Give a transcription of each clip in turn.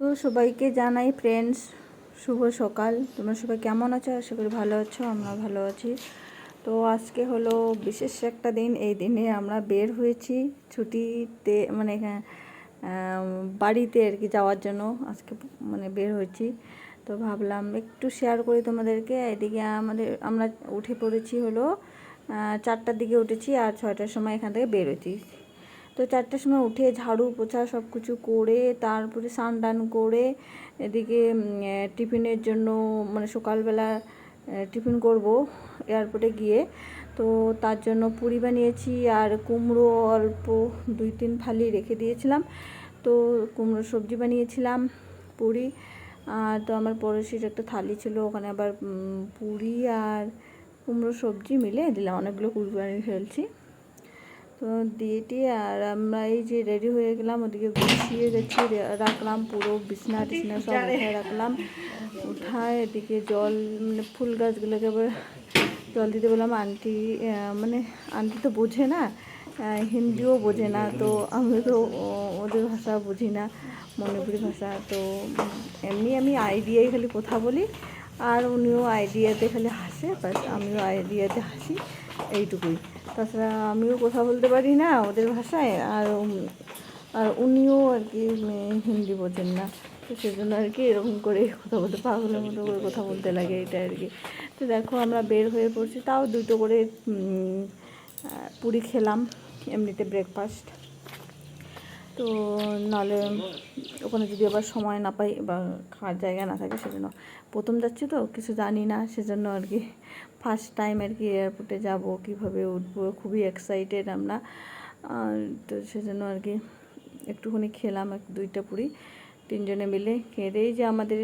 তো সবাইকে জানাই ফ্রেন্ডস শুভ সকাল। তোমরা সবাই কেমন আছো? আশা করি ভালো আছো, আমরা ভালো আছি। তো আজকে হলো বিশেষ একটা দিন, এই দিনে আমরা বের হয়েছি ছুটিতে মানে বাড়িতে আর কি যাওয়ার জন্য আজকে মানে বের হয়েছি। তো ভাবলাম একটু শেয়ার করি তোমাদেরকে। এদিকে আমাদের, আমরা উঠে পড়েছি হলো চারটার দিকে উঠেছি আর ছয়টার সময় এখান থেকে বেরোছি তো চারটার সময় উঠে ঝাড়ু পোছা সব কিছু করে, তারপরে স্নান টান করে, এদিকে টিফিনের জন্য মানে সকালবেলা টিফিন করব এয়ারপোর্টে গিয়ে। তো তার জন্য পুরি বানিয়েছি আর কুমড়ো অল্প দুই তিন ফালি রেখে দিয়েছিলাম। তো কুমড়ো সবজি বানিয়েছিলাম, পুরি। আর তো আমার পড়োশির একটা থালি ছিল, ওখানে আবার পুরি আর কুমড়ো সবজি মিলে দিলাম। অনেকগুলো পুরি বানিয়ে ফেলছি। তো দিয়েটি আর আমরা এই যে রেডি হয়ে গেলাম ওদিকে গুছিয়ে গেছি রাখলাম পুরো বিছনা টিছনা সব উঠায় রাখলাম। উঠায় এদিকে জল মানে ফুল গাছগুলোকে আবার জল দিতে বললাম। আন্টি মানে আন্টি তো বোঝে না হিন্দিও বোঝে না তো আমি তো ওদের ভাষা বুঝি না মণিপুরি ভাষা তো এমনি আমি আইডিয়াই খালি কথা বলি আর উনিও আইডিয়াতে খালি হাসে বাস আমিও আইডিয়াতে হাসি এইটুকুই। তাছাড়া আমিও কথা বলতে পারি না ওদের ভাষায়, আর আর উনিও আর কি হিন্দি বোঝেন না। তো সেজন্য আর কি এরকম করে কথা বলতে, পাগলের মতো করে কথা বলতে লাগে এটা আর কি। তো দেখো আমরা বের হয়ে পড়ছি, তাও দুটো করে পুরি খেলাম, এমনিতে ব্রেকফাস্ট তো নাহলে ওখানে যদি আবার সময় না পাই বা খাওয়ার জায়গা না থাকে সেজন্য প্রথম যাচ্ছি তো, কিছু জানি না, সেজন্য আর কি ফার্স্ট টাইম আর কি এয়ারপোর্টে যাব, কীভাবে উঠবো, খুবই এক্সাইটেড আমরা। তো সেজন্য আর কি একটুখানি খেলাম এক দুইটা পুরি, তিনজনে মিলে খেয়েই যে আমাদের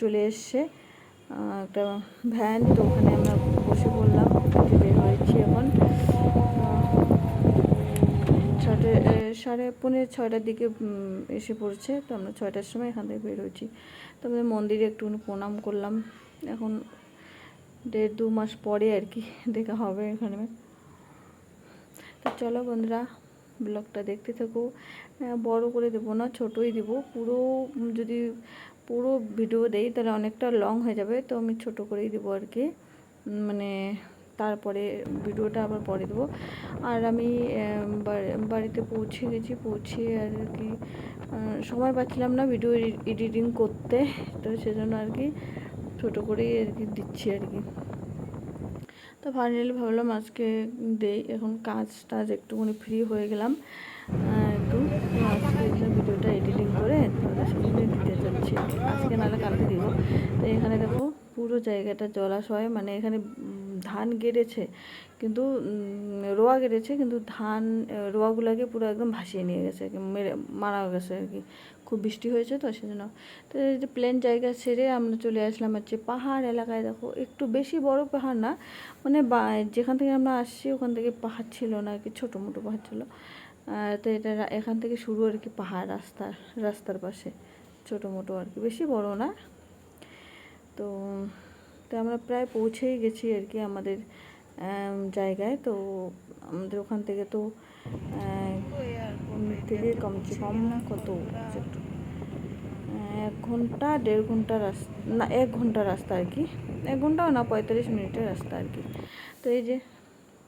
চলে এসছে একটা ভ্যান তো ওখানে আমরা বসে পড়লাম যে বের হয়েছি এখন আহ, ছটা এ, সাড়ে পৌনে ছয়টার দিকে এসে পড়ছে। তো আমরা ছয়টার সময় এখান থেকে বের হয়েছি। তো আমাদের মন্দিরে একটু প্রণাম করলাম। এখন দেড় দু মাস পরে আর কি দেখা হবে এখানে। তো চলো বন্ধুরা ব্লগটা দেখতে থাকো। আহ, বড় করে দেবো না ছোটোই দেব। পুরো যদি পুরো ভিডিও দেই তাহলে অনেকটা লং হয়ে যাবে। তো আমি ছোট করেই দেবো আর কি। মানে তারপরে ভিডিওটা আবার পরে দেবো। আর আমি বাড়িতে পৌঁছে গেছি, পৌঁছে আর কি সময় পাচ্ছিলাম না ভিডিও এডিটিং করতে, তো সেজন্য আর কি ছোটো করেই আর কি দিচ্ছি আর কি। তো ফাইনালি ভাবলাম আজকে দেই, এখন কাজ টাজ একটুখানি ফ্রি হয়ে গেলাম। একটু আজকে ভিডিওটা এডিটিং করে সামনে দিতে যাচ্ছি আজকে নাহলে কালকে দিব। তো এখানে দেখো পুরো জায়গাটা জলাশয় মানে এখানে ধান গেড়েছে, কিন্তু রোয়া গেড়েছে, কিন্তু ধান রোয়াগুলোকে পুরো একদম ভাসিয়ে নিয়ে গেছে মেরে, মারা গেছে আর কি। খুব বৃষ্টি হয়েছে তো, সেজন্য। তো এই যে প্লেন জায়গা ছেড়ে আমরা চলে আসলাম হচ্ছে পাহাড় এলাকায়। দেখো, একটু বেশি বড় পাহাড় না মানে যেখান থেকে আমরা আসছি ওখান থেকে পাহাড় ছিল না আর কি ছোটো মোটো পাহাড় ছিল। তো এটা এখান থেকে শুরু আর কি পাহাড় রাস্তার রাস্তার পাশে। ছোটো মোটো আর কি, বেশি বড় না। তো তো আমরা প্রায় পৌঁছেই গেছি আর কি আমাদের জায়গায়। তো আমাদের ওখান থেকে তো থেকে কমসে কম না কত? এক ঘণ্টা, দেড় ঘণ্টা রাস্তা, না, এক ঘণ্টা রাস্তা আর কি। এক ঘন্টাও না, পঁয়তাল্লিশ মিনিটের রাস্তা আর কি। তো এই যে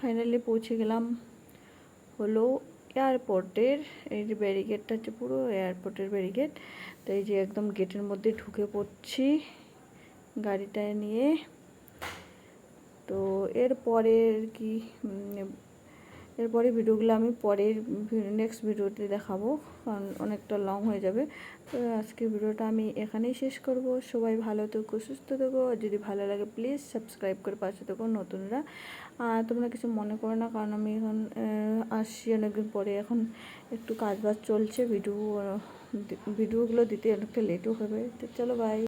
ফাইনালি পৌঁছে গেলাম হলো এয়ারপোর্টের এই যে ব্যারিকেডটা হচ্ছে পুরো এয়ারপোর্টের ব্যারিকেড তো এই যে একদম গেটের মধ্যে ঢুকে পড়ছি। গাড়িটা নিয়ে। তো এরপরে আর কি এরপরে ভিডিওগুলো আমি পরের নেক্সট ভিডিওতে দেখাবো, কারণ অনেকটা লং হয়ে যাবে। তো আজকে ভিডিওটা আমি এখানেই শেষ করব। সবাই ভালো থেকো, সুস্থ থেকো, আর যদি ভালো লাগে প্লিজ সাবস্ক্রাইব করে পাশে থেকো নতুনরা। আর তোমরা কিছু মনে করো না, কারণ আমি এখন আসছি অনেকদিন পরে, এখন একটু কাজ বাজ চলছে ভিডিও ভিডিওগুলো দিতে অনেকটা লেটও হবে। তো চলো বাই